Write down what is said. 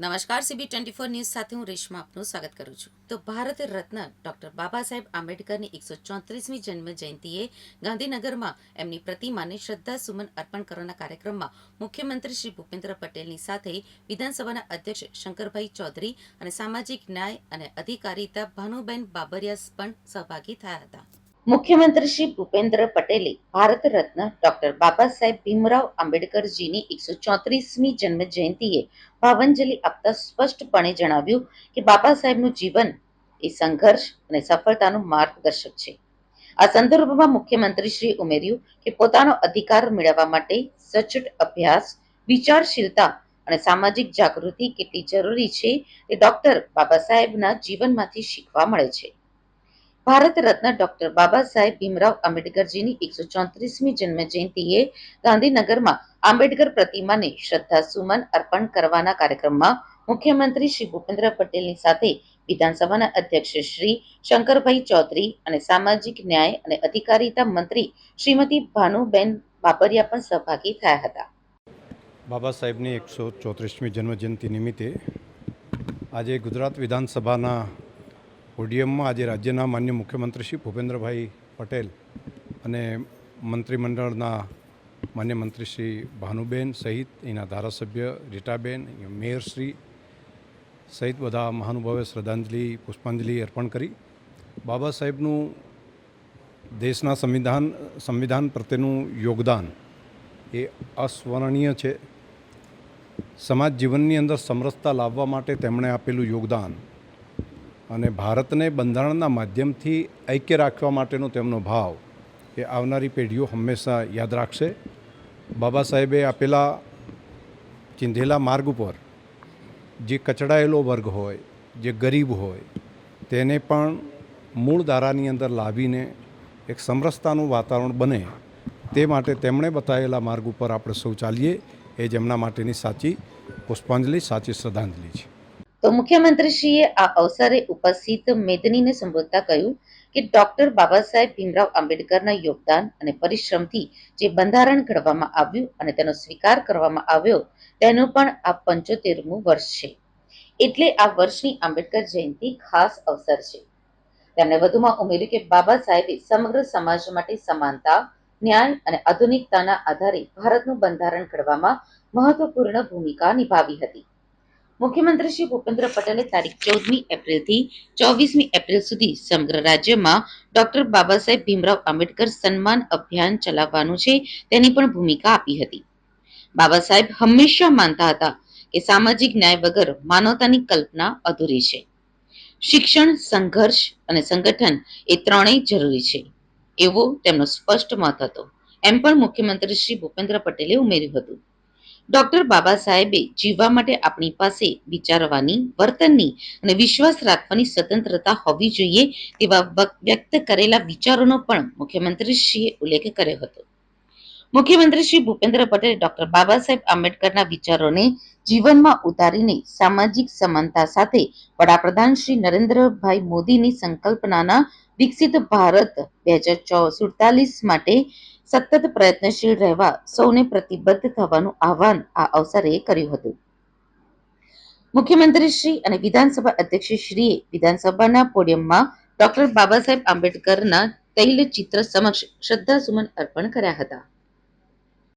નમસ્કાર CB twenty four news સાથે હું રેશમા આપનું સ્વાગત કરું છું. તો ભારત રત્ન ડોક્ટર બાબા સાહેબ આંબેડકરની એકસો ચોત્રીસમી જન્મ જયંતિએ ગાંધીનગરમાં એમની પ્રતિમાને શ્રદ્ધા સુમન અર્પણ કરવાના કાર્યક્રમમાં મુખ્યમંત્રી શ્રી ભૂપેન્દ્ર પટેલની સાથે વિધાનસભાના અધ્યક્ષ શંકરભાઈ ચૌધરી અને સામાજિક ન્યાય અને અધિકારીતા ભાનુબેન બાબરિયા પણ સહભાગી થયા હતા. મુખ્યમંત્રી શ્રી ભૂપેન્દ્ર પટેલે ભારત રત્ન ડોક્ટર બાબા સાહેબ ભીમરાવ આંબેડકરજીની એકસો ચોત્રીસમી જન્મ જયંતિએ ભાવાંજલિ આપતા સ્પષ્ટપણે જણાવ્યું કે બાબા સાહેબનું જીવન એ સંઘર્ષ અને સફળતાનું માર્ગદર્શક છે. આ સંદર્ભમાં મુખ્યમંત્રીશ્રીએ ઉમેર્યું કે પોતાનો અધિકાર મેળવવા માટે સચોટ અભ્યાસ, વિચારશીલતા અને સામાજિક જાગૃતિ કેટલી જરૂરી છે તે ડોક્ટર બાબા સાહેબના જીવનમાંથી શીખવા મળે છે. ભારત રત્ન ડોક્ટર બાબા સાહેબ ભીમરાવ આંબેડકરજીની એકસો ચોત્રીસમી જન્મ જયંતિએ ગાંધીનગરમાં આંબેડકર પ્રતિમાને શ્રદ્ધા સુમન અર્પણ કરવાના કાર્યક્રમમાં મુખ્યમંત્રી શ્રી ભૂપેન્દ્ર પટેલની સાથે વિધાનસભાના અધ્યક્ષ શ્રી શંકરભાઈ ચૌધરી અને સામાજિક ન્યાય અને અધિકારીતા મંત્રી શ્રીમતી ભાનુબેન બાબરિયા પણ સહભાગી થયા હતા. બાબા સાહેબની એકસો ચોત્રીસમી જન્મજયંતિ નિમિત્તે આજે ગુજરાત વિધાનસભાના પોડિયમમાં આજે રાજ્યના માન્ય મુખ્યમંત્રી શ્રી ભૂપેન્દ્રભાઈ પટેલ અને મંત્રીમંડળના માન્ય મંત્રી શ્રી ભાનુબેન સહિત એના ધારાસભ્ય રીટાબેન મેયરશ્રી સહિત બધા મહાનુભાવે શ્રદ્ધાંજલિ, પુષ્પાંજલિ અર્પણ કરી. બાબા સાહેબનું દેશના સંવિધાન સંવિધાન પ્રત્યેનું યોગદાન એ અસ્મરણીય છે. સમાજ જીવનની અંદર સમરસતા લાવવા માટે તેમણે આપેલું યોગદાન અને ભારતને બંધારણના માધ્યમથી ઐક્ય રાખવા માટેનો તેમનો ભાવ એ આવનારી પેઢીઓ હંમેશા યાદ રાખશે. બાબા સાહેબે આપેલા ચિંધેલા માર્ગ ઉપર જે કચડાયેલો વર્ગ હોય, જે ગરીબ હોય, તેને પણ મૂળ ધારાની અંદર લાવીને એક સમરસતાનું વાતાવરણ બને તે માટે તેમણે બતાવેલા માર્ગ ઉપર આપણે સૌ ચાલીએ. એ જ એમના માટેની સાચી પુષ્પાંજલિ, સાચી શ્રદ્ધાંજલિ છે. તો મુખ્યમંત્રીશ્રીએ આ અવસરે ઉપસ્થિત મેદનીને સંબોધતા કહ્યું કે ડોક્ટર બાબા ભીમરાવ આંબેડકરના યોગદાન અને પરિશ્રમથી જે બંધારણ ઘડવામાં આવ્યું અને તેનો સ્વીકાર કરવામાં આવ્યો, તેનું પણ આ પંચોતેરમું વર્ષ છે. એટલે આ વર્ષની આંબેડકર જયંતિ ખાસ અવસર છે. તેમણે વધુમાં ઉમેર્યું કે બાબા સાહેબે સમગ્ર સમાજ માટે સમાનતા, ન્યાય અને આધુનિકતાના આધારે ભારતનું બંધારણ ઘડવામાં મહત્વપૂર્ણ ભૂમિકા નિભાવી હતી. મુખ્યમંત્રી શ્રી ભૂપેન્દ્ર પટેલે તારીખ ચૌદમી એપ્રિલથી ચોવીસમી એપ્રિલ સુધી સમગ્ર રાજ્યમાં ડોક્ટર બાબા ભીમરાવ આંબેડકર સન્માન અભિયાન ચલાવવાનું છે તેની પણ ભૂમિકા આપી હતી. બાબા સાહેબ હંમેશા માનતા હતા કે સામાજિક ન્યાય વગર માનવતાની કલ્પના અધૂરી છે. શિક્ષણ, સંઘર્ષ અને સંગઠન એ ત્રણેય જરૂરી છે. એવો તેમનો સ્પષ્ટ મત હતો. એમ પણ મુખ્યમંત્રી શ્રી ભૂપેન્દ્ર પટેલે ઉમેર્યું હતું. ડોક્ટર બાબા સાહેબે જીવવા માટે આપણી પાસે વિચારવાની, વર્તનની અને વિશ્વાસ રાખવાની સ્વતંત્રતા હોવી જોઈએ તેવા વ્યક્ત કરેલા વિચારોનો પણ મુખ્યમંત્રીશ્રીએ ઉલ્લેખ કર્યો હતો. મુખ્યમંત્રી શ્રી ભૂપેન્દ્ર પટેલે, ડોક્ટર બાબા સાહેબ આંબેડકરના વિચારોને જીવનમાં ઉતારીને સામાજિક સમાનતા સાથે વડાપ્રધાન શ્રી નરેન્દ્રભાઈ મોદીની સંકલ્પનાના વિકસિત ભારત બે હજાર સુડતાલીસ માટે સતત પ્રયત્નશીલ રહેવા સૌને પ્રતિબદ્ધ થવાનું આહવાન આ અવસરે કર્યું હતું. મુખ્યમંત્રી શ્રી અને વિધાનસભા અધ્યક્ષ શ્રીએ વિધાનસભાના પોડિયમમાં ડોક્ટર બાબા સાહેબ આંબેડકરના તૈલચિત્ર સમક્ષ શ્રદ્ધાસુમન અર્પણ કર્યા હતા.